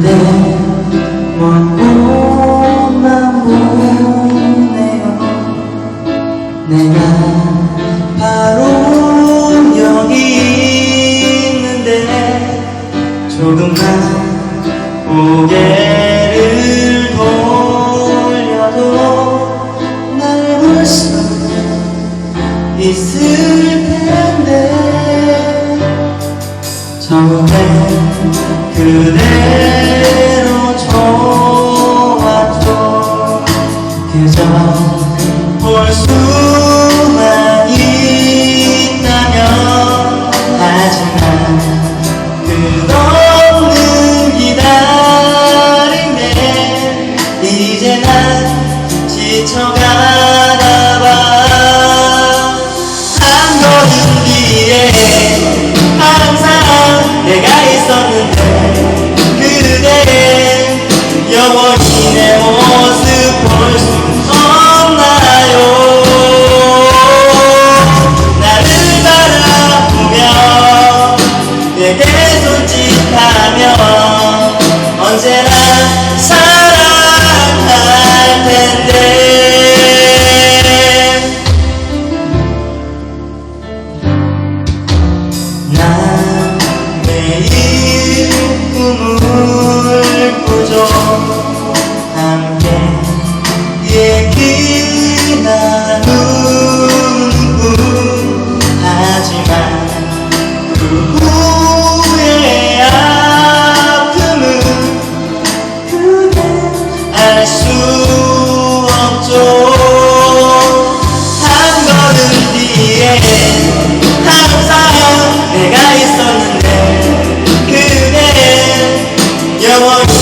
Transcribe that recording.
그대 먼 곳만 보네요. 내가 바로 여기 있는데 조금만 고개를 돌려도 날 볼 수 있을 텐데. 처음에 그대로 좋았죠 그저 볼 수만 있다면 하지만 끝없는 기다림에 이제 난 지쳐가나 봐한 걸음 뒤에 항상 내가 내게 손짓하며 언제나 사랑할 텐데. 난 매일 꿈을 꾸죠. 함께 얘기 나 항상